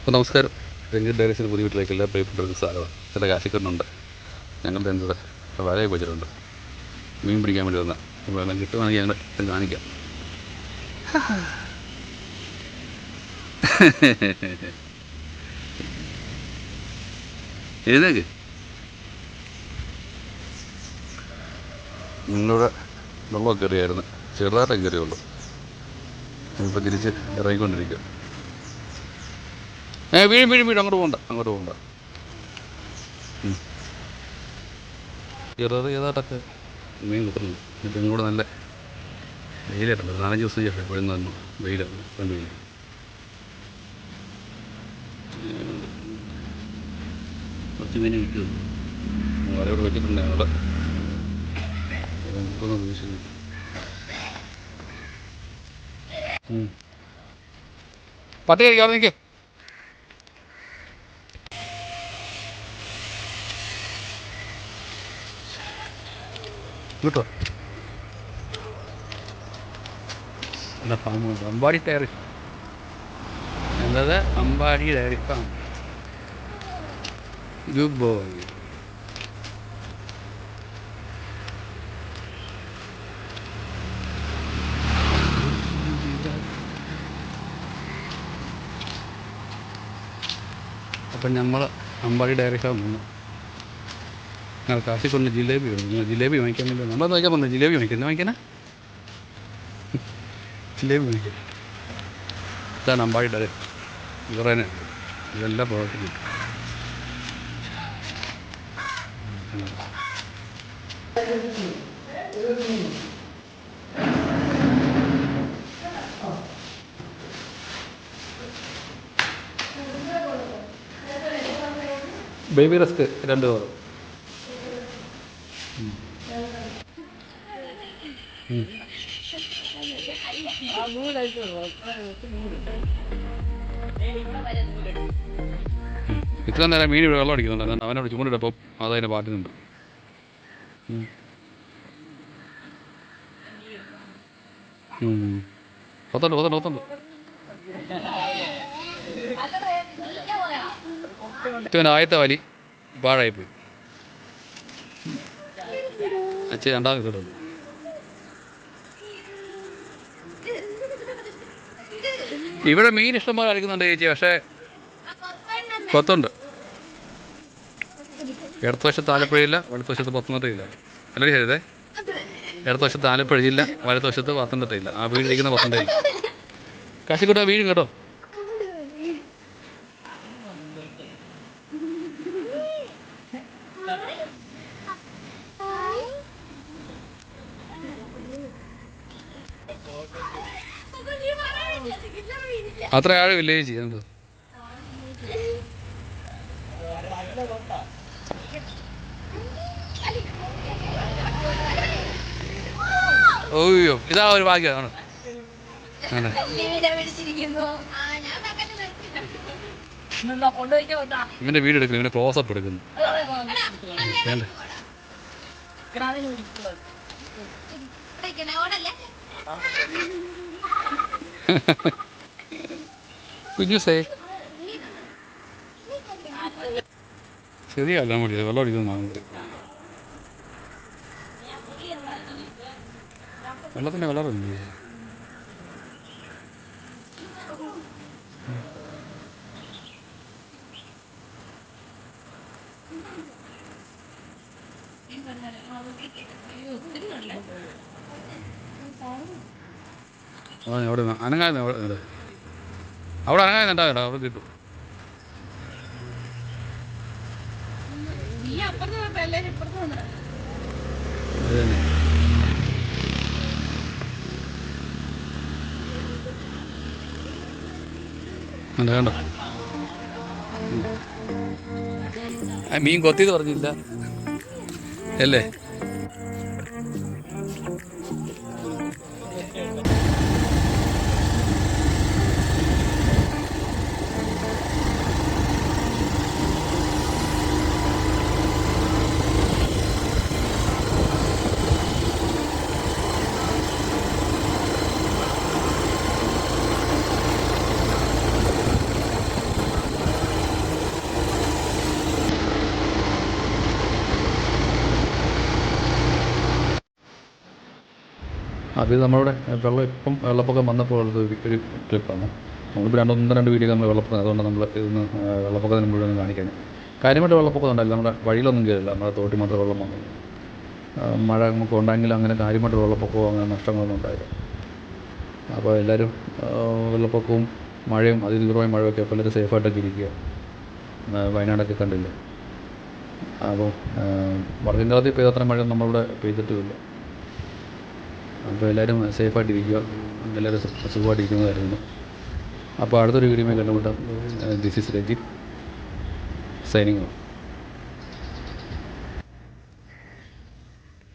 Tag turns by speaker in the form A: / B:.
A: അപ്പോൾ നമസ്കാരം. രഞ്ജിത് ഡയറക്ഷൻ പുതിയ വീട്ടിലേക്ക് എല്ലാ പ്രിയപ്പെട്ടവർക്ക് സ്വാഗതം. ചില കാശിക്കുന്നുണ്ട് ഞങ്ങളുടെ എന്ത് വലയെ വെച്ചിട്ടുണ്ട് മീൻ പിടിക്കാൻ വേണ്ടി വന്ന എല്ലാം കിട്ടുവാണെങ്കിൽ ഞങ്ങൾ ഇത് കാണിക്കാം. എഴുന്നേക്ക് നിങ്ങളുടെ വെള്ളമൊക്കെ കയറിയായിരുന്നു. ചെറുതായിട്ടൊക്കെ കയറിയുള്ളൂ. ഇപ്പോൾ തിരിച്ച് ഇറങ്ങിക്കൊണ്ടിരിക്കുക. ഏ വീഴും വീഴും വീഴും. അങ്ങോട്ട് പോകണ്ട അങ്ങോട്ട് പോകണ്ട. ചെറുത് മീൻ കിട്ടുന്നു. ഇപ്പം ഇങ്ങോട്ട് നല്ല വെയിലായിട്ടുണ്ട് നാലഞ്ച് ദിവസം ശേഷം എപ്പോഴും തന്നു വെയിലാണ് രണ്ട് വെയിൽ കുറച്ച് മീൻ കിട്ടുന്നു വലയോട് വെച്ചിട്ടുണ്ട് അവിടെ നമുക്കൊന്ന്. പട്ടി കഴിക്കാതെ കിട്ടോ? എന്താ ഫാം അമ്പാടി ഡയറി എന്നത് Ambadi dairy farm good boy അപ്പം നമ്മൾ അമ്പാടി ഡയറി ഫാം വന്നു ഞങ്ങൾ കാശിൽ കൊണ്ട് ജിലേബി നിങ്ങൾ ജിലേബി വാങ്ങിക്കാൻ വേണ്ടി നമ്മളെന്ന് വാങ്ങിക്കാൻ പറഞ്ഞു ജിലേബി വാങ്ങിക്കുന്നത്? വാങ്ങിക്കാനാ ജിലേബി വാങ്ങിക്കാൻ ഇതാണ് അമ്പാടി ഡയറി ഇവറേനെ. ഇതെല്ലാം പ്രവർത്തിക്കും ബേബി റസ്ക് രണ്ട് കവർ ഇത്ര നേരം മീൻ ഇവിടെ വെള്ളം അടിക്കുന്നുണ്ട് അവനോട് ചൂണ്ടിട്ടപ്പം അതതിനെ ഒത്തുണ്ട് ഒത്തുണ്ട് ഏറ്റവും ആദ്യത്തെ വലി പാഴായിപ്പോയി. അച്ഛൻ രണ്ടാമത് കിട്ടുന്നു ഇവിടെ മീൻ ഇഷ്ടംപോലെ അടിക്കുന്നുണ്ട് ചേച്ചി പക്ഷേ കൊത്തുണ്ട്. ഇടത്ത് വശത്ത് ആലപ്പുഴയില്ല വലത്ത് വശത്ത് പത്തനംതിട്ടയില്ല. അല്ലേ ചെയ്തേ ഇടത്ത് വശത്ത് ആലപ്പുഴയില്ല വലത്ത് വശത്ത് പത്തനംതിട്ടയില്ല. ആ വീടിരിക്കുന്ന പത്തനംതിട്ടയില്ല. കാശിക്കോട്ടെ വീഴും കേട്ടോ. അത്ര ആഴമില്ലേ വില്ലേജ് ചെയ്യുന്നത്. ഓയ്യോ ഇതാ ഒരു ഭാഗ്യമാണ് ഇവന്റെ വീട് എടുക്കുന്നു. ഇവന്റെ ക്ലോസ് അപ്പ് എടുക്കുന്നു വേണ്ട കുഞ്ഞുസേ ശരിയല്ല മതി വെള്ളം അടിക്കുന്നു വെള്ളത്തിന്റെ കളറില്ലേ അവിടെ അനങ്ങാതെ അവിടെ ഇവിടെ. അവിടെ കിട്ടും കണ്ടോ. മീൻ കൊത്തിയത് പറഞ്ഞില്ല. അല്ലേ? ഇത് നമ്മളുടെ വെള്ളം ഇപ്പം വെള്ളപ്പൊക്കം വന്നപ്പോൾ ഉള്ളത് ഒരു ക്ലിപ്പാണ് നമ്മളിപ്പോൾ രണ്ട് ഒന്ന് രണ്ട് വീഡിയോ നമ്മൾ വെള്ളപ്പൊക്കം അതുകൊണ്ട് നമ്മൾ ഇതൊന്ന് വെള്ളപ്പൊക്കത്തിന് മുഴുവൻ കാണിക്കാൻ കാര്യമായിട്ട് വെള്ളപ്പൊക്കം ഉണ്ടായില്ല. നമ്മുടെ വഴിയിലൊന്നും കയറില്ല നമ്മുടെ തോട്ടി മാത്രം വെള്ളം വന്നു. മഴ നമുക്ക് ഉണ്ടെങ്കിൽ അങ്ങനെ കാര്യമായിട്ട് വെള്ളപ്പൊക്കമോ അങ്ങനെ നഷ്ടങ്ങളൊന്നും ഉണ്ടായില്ല. അപ്പോൾ എല്ലാവരും വെള്ളപ്പൊക്കവും മഴയും അതിതീവ്രമായ മഴയൊക്കെ അപ്പോൾ എല്ലാവരും സേഫായിട്ടൊക്കെ ഇരിക്കുക. വയനാടൊക്കെ കണ്ടില്ല? അപ്പോൾ വർഗങ്കാലത്തിൽ പെയ്ത അത്ര മഴ നമ്മളിവിടെ പെയ്തിട്ടുമില്ല. അപ്പോൾ എല്ലാവരും സേഫായിട്ടിരിക്കുക. എല്ലാവരും സു- സുഖമായിട്ടിരിക്കുന്നതായിരുന്നു. അപ്പോൾ അടുത്തൊരു വീഡിയോ കണ്ടുമുട്ടാം. This is Ranjith signing off